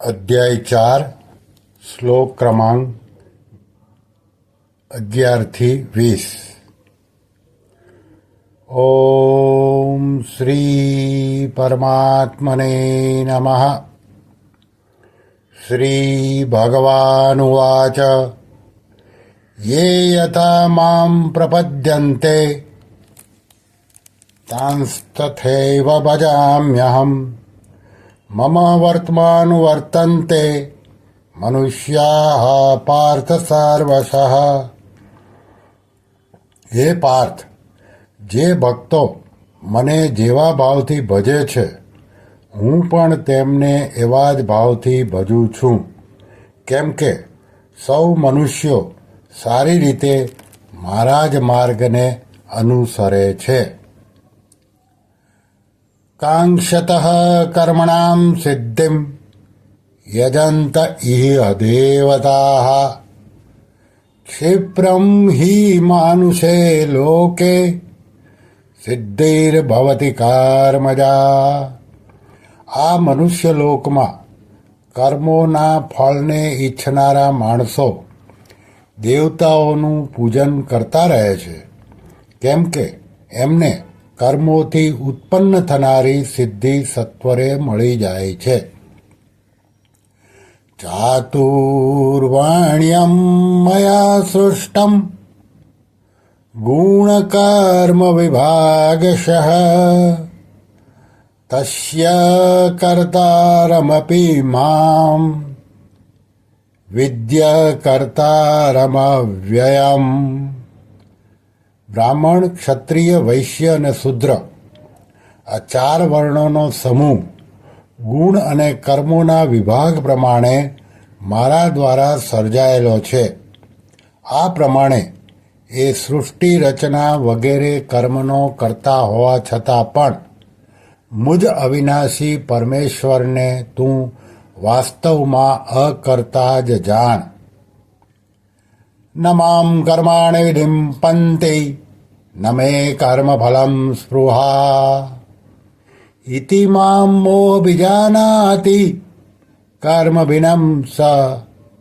અધ્યાય ચાર, શ્લોક ક્રમાંક અગિયારથી વીસ. ઓમ શ્રી પરમાત્મને નમઃ. શ્રી ભગવાનુવાચ. યે યથા મામ પ્રપદ્યન્તે. તાંસ્તથૈવ ભજામ્યહમ. મમ વર્તમાન વર્તન્તે મનુષ્યા પાર્થ સર્વશ હે પાર્થ જે ભક્તો મને જેવા ભાવથી ભજે છે, હું પણ તેમને એવા જ ભાવથી ભજું છું. કેમ કે સૌ મનુષ્યો સારી રીતે મારા જ માર્ગને અનુસરે છે. કાંક્ષત કર્મણામ સિદ્ધિમ યજંત ઇહ દેવતા ક્ષિપ્રમ હિ માનુષે લોકે સિદ્ધિર્ભવતી કર્મજા આ મનુષ્ય લોકમાં કર્મોના ફળને ઈચ્છનારા માણસો દેવતાઓનું પૂજન કરતા રહે છે કેમ કે એમને કર્મોથી ઉત્પન્ન થનારી સિદ્ધિ સત્વરે મળી જાય છે. ચાતુર્વાણ્યમ મયા સૃષ્ટમ. ગુણકર્મ વિભાગશ. તસ્ય કર્તારમપી મામ. વિદ્ય કર્તારમવ્યયમ. બ્રાહ્મણ, ક્ષત્રિય, વૈશ્ય અને શુદ્ર. આ ચાર વર્ણોનો સમૂહ ગુણ અને કર્મોના વિભાગ પ્રમાણે મારા દ્વારા સર્જાયેલો છે. આ પ્રમાણે એ સૃષ્ટિ રચના વગેરે કર્મનો કરતા હોવા છતાં પણ મુજ અવિનાશી પરમેશ્વરને તું વાસ્તવમાં અકર્તા જ જાણ. ન મામ કર્માણે વિલિમ્પન્તિ ન મે કર્મફલમ સ્પૃહા ઇતિ મામ મોభిજાનાતિ કર્મભિનમ સ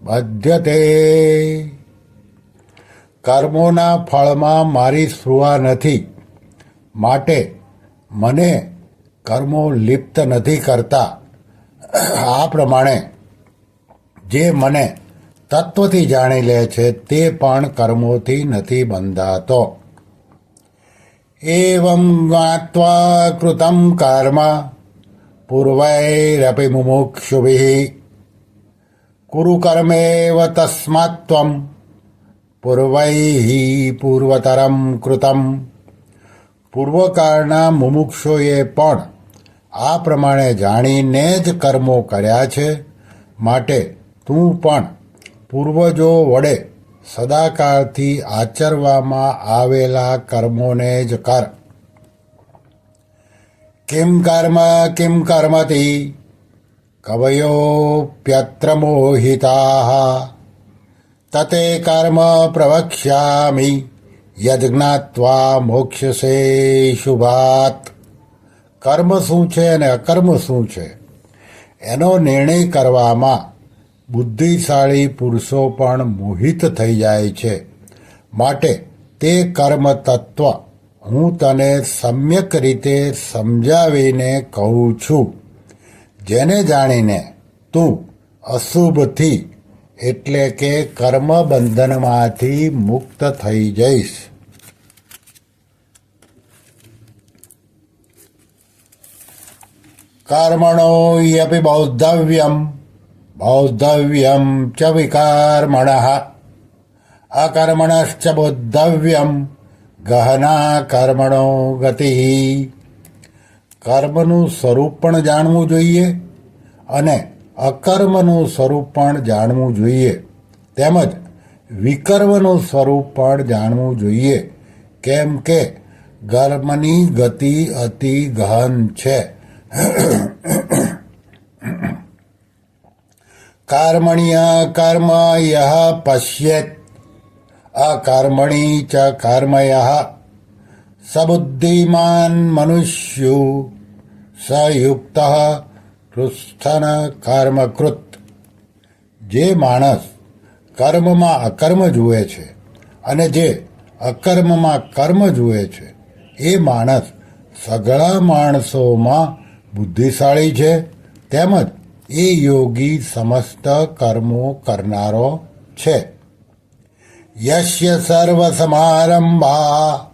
બધ્યતે કર્મોના ફળમાં મારી સ્પૃહા નથી માટે મને કર્મો લિપ્ત નથી કરતા આ પ્રમાણે જે મને તત્વથી જાણી લે છે, તે પણ કર્મોથી નથી બંધાતો. એવં જ્ઞાત્વા કૃતમ કર્મ, પૂર્વૈરપી મુમુક્ષુભિ. કુરુ કર્મેવ તસ્માત્ ત્વમ પૂર્વતરમ કૃતમ. પૂર્વકાળના મુમુક્ષોએ પણ આ પ્રમાણે જાણીને જ કર્મો કર્યા છે. માટે તું પણ પૂર્વજો વડે સદાકાળથી આચરવામાં આવેલા કર્મોને જ કર. કિમ કર્મ, કિમ કર્મતી? કવયોપ્યત્ર મોહિતા તતે કર્મ પ્રવક્ષ્યામિ, યજ્ઞાત્વા મોક્ષસે શુભાત. કર્મ શું છે અને અકર્મ શું છે? એનો નિર્ણય કરવામાં બુદ્ધિશાળી પુરુષો પણ મોહિત થઈ જાય છે. માટે તે કર્મ તત્વ હું તને સમ્યક રીતે સમજાવીને કહું છું. જેને જાણીને તું અશુભથી એટલે કે કર્મ બંધનમાંથી મુક્ત થઈ જઈશ. કર્મણો યપી બૌદ્ધવ્યમ. બૌદ્ધવ્યમ ચ વિકર્મણ અકર્મણશ્ચ બૌદ્ધવ્યમ ગહના કર્મણો ગતિ કર્મનું સ્વરૂપ પણ જાણવું જોઈએ અને અકર્મનું સ્વરૂપ પણ જાણવું જોઈએ. તેમજ વિકર્મનું સ્વરૂપ પણ જાણવું જોઈએ. કેમ કે કર્મની ગતિ અતિ ગહન છે. કર્મણ્ય કર્મ યહ પશ્યેત અકર્મણી ચ કર્મય સબુદ્ધિમાન મનુષ્યો સયુક્ત કૃષ્ણ કર્મકૃત જે માણસ કર્મમાં અકર્મ જુએ છે અને જે અકર્મમાં કર્મ જુએ છે એ માણસ સઘળા માણસોમાં બુદ્ધિશાળી છે તેમજ એ યોગી સમસ્ત કર્મો કરનારો છે. યશ્ય સર્વ સમારંભા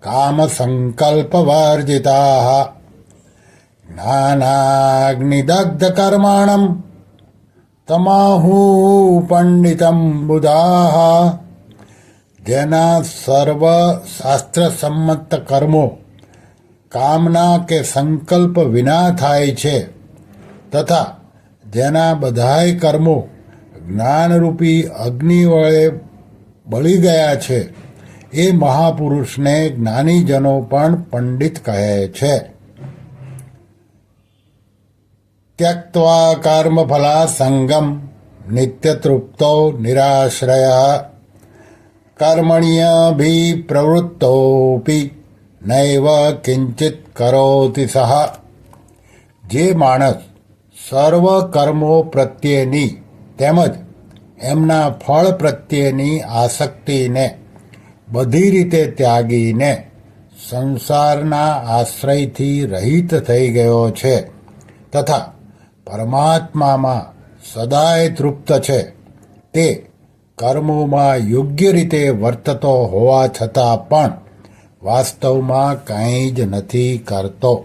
કામ સંકલ્પ વર્જિતા જ્ઞાનાગ્નિદગ્ધ કર્માણમ તમાહુ પંડિતમ બુધા. જેના સર્વ શાસ્ત્ર સંમત કર્મો કામના કે સંકલ્પ વિના થાય છે તથા જેના બધાય કર્મો જ્ઞાનરૂપી અગ્નિ વડે બળી ગયા છે. એ મહાપુરુષને જ્ઞાનીજનો પણ પંડિત કહે છે. ત્યક્વા કર્મફલા સંગમ નિત્યતૃપ્તો નિરાશ્રય કર્મણ્યભિપ્રવૃત્તોપી નૈવ કિંચિત કરોતિ સહ. જે માણસ સર્વ કર્મો પ્રત્યેની તેમજ એમના ફળ પ્રત્યેની આસક્તિને બધી રીતે ત્યાગીને સંસારના આશ્રયથી રહિત થઈ ગયો છે તથા પરમાત્મામાં સદાય તૃપ્ત છે. તે કર્મોમાં યોગ્ય રીતે વર્તતો હોવા છતાં પણ વાસ્તવમાં કંઈ જ નથી કરતો.